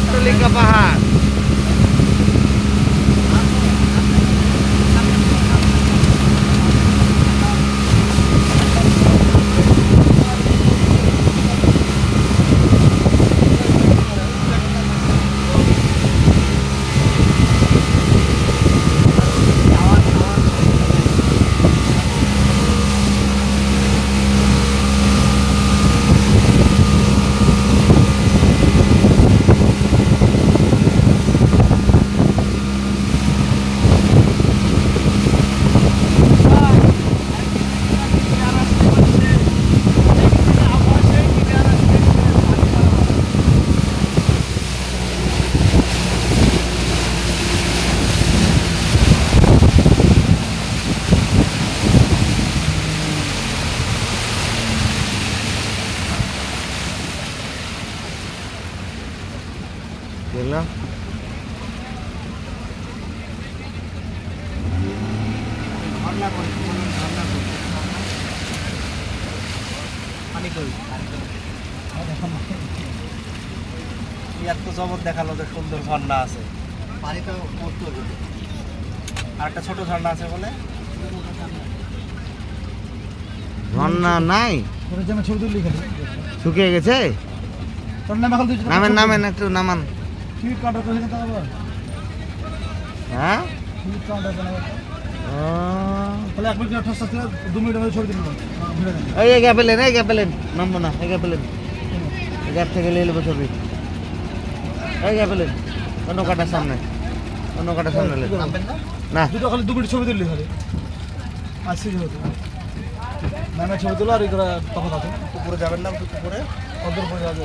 অট্টালিকা পাহাড় দেখলাম এত জবর দেখাল যে সুন্দর ঝর্ণা আছে। পানিটা মস্ত আর একটা ছোট ঝর্ণা আছে বলে? ঝর্ণা নাই? শুকিয়ে গেছে? নামেন নামেন একটু নামান। টিকিট কাউন্টার করে দিতে হবে? হ্যাঁ? টিকিট করে ও, তাহলে এক মিনিট আঠাশ থেকে দু মিনিটের মধ্যে ভিড়ে দেন এই গ্যাপ পেলেন এই গ্যাপ পেলেন নামবো না এই গ্যাপ পেলেন এই গ্যাপ থেকে নিয়ে নেব ছবি। এই গ্যাপ পেলেন অন্য কাটার সামনে। অন্য কাটার সামনে লেন। না? দুটো খালি দু মিনিট ছবি তুললি খালি। আসছি যেহেতু নামে ছবি তুলো আর এই পুকুরে যাবেন না পুকুরে অর্ধের পরে যাবে।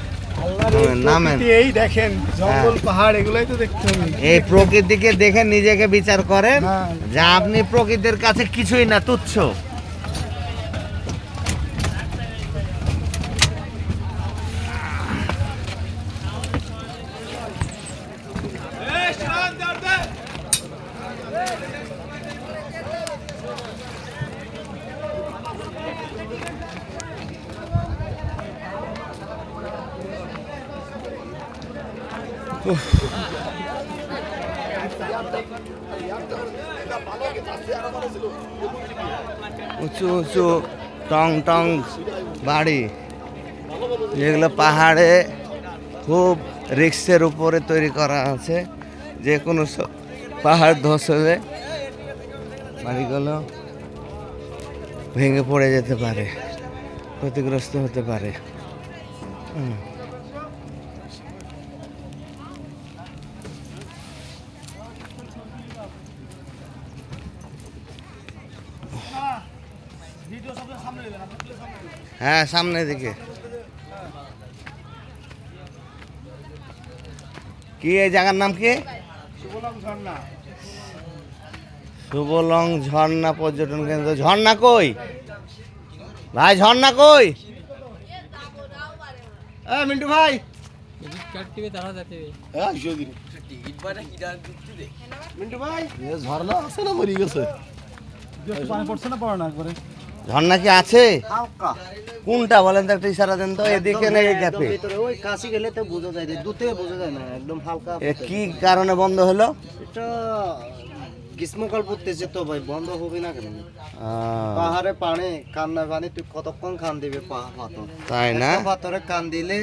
নামেন, নামেন এই দেখেন জঙ্গল পাহাড় এগুলাই তো দেখতে হবে। এই প্রকৃতিকে দেখে নিজেকে বিচার করেন। হ্যাঁ। যা আপনি প্রকৃতির কাছে কিছুই না তুচ্ছ। উঁচু উঁচু টং টং, বাড়ি। যেগুলো পাহাড়ে খুব রিক্সের উপরে তৈরি করা আছে। যে কোনো পাহাড় ধস হলে বাড়িগুলো ভেঙে পড়ে যেতে পারে, ক্ষতিগ্রস্ত হতে পারে। হুম। হ্যাঁ সামনের দিকে। কি এই জায়গার নাম কি? শুভলং ঝর্ণা। পর্যটন কেন্দ্র। ঝর্ণা কই? ভাই ঝর্ণা কই? মিন্টু ভাই। ঝর্ণা আছে না মরি গেছে? পানি পড়ছে না পড়ে না একবারে? ঝর্ণা কি আছে? কোনটা বলেন তো একটা ইশারা দেন তো এদিকে না এই গ্যাপে ওই কাশি গেলে তো বোঝা যায় থেকে বোঝা যায় না একদম হালকা কি কারণে বন্ধ হলো? এটা গ্রীষ্মকাল পড়তেছে তো ভাই বন্ধ হবে না কেন? পাহাড়ে পানি কান্নার পানি তুই কতক্ষণ কান দিবে পাথর? তাই না? পাথরে কান দিলে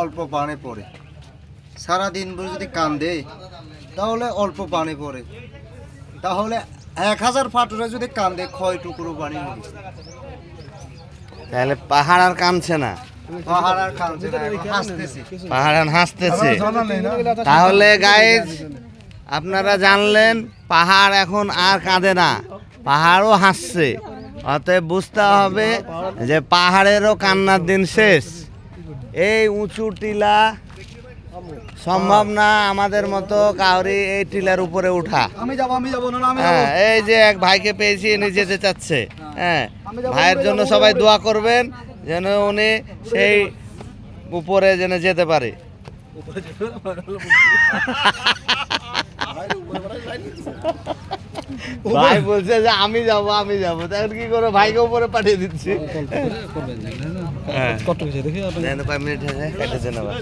অল্প পানি পড়ে। সারা দিন ভরে যদি কান দেয় তাহলে অল্প পানি পড়ে। তাহলে এক হাজার পাথরে যদি কান দেয় ক্ষয় টুকরো পানি হবে তাহলে পাহাড় আর কানছে না। পাহাড় আর না, হাসতেছে। পাহাড় আর তাহলে গাইজ আপনারা জানলেন পাহাড় এখন আর কাঁদে না পাহাড়ও হাসছে। অতএব বুঝতে হবে যে পাহাড়েরও কান্নার দিন শেষ। এই উঁচু টিলা সম্ভব না আমাদের মতো কাউরি এই টিলার উপরে উঠা। আমি যাব আমি যাব না না, আমি হ্যাঁ এই যে এক ভাইকে পেয়েছি ইনি যেতে চাচ্ছে। হ্যাঁ। ভাইয়ের জন্য সবাই দোয়া করবেন যেন উনি সেই উপরে যেন যেতে পারে। ভাই বলছে যে আমি যাব আমি যাব। তখন কি করে ভাইকে উপরে পাঠিয়ে দিচ্ছি। হ্যাঁ কত কিছু দেখি পাঁচ কয় মিনিট কেটেছে না আবার।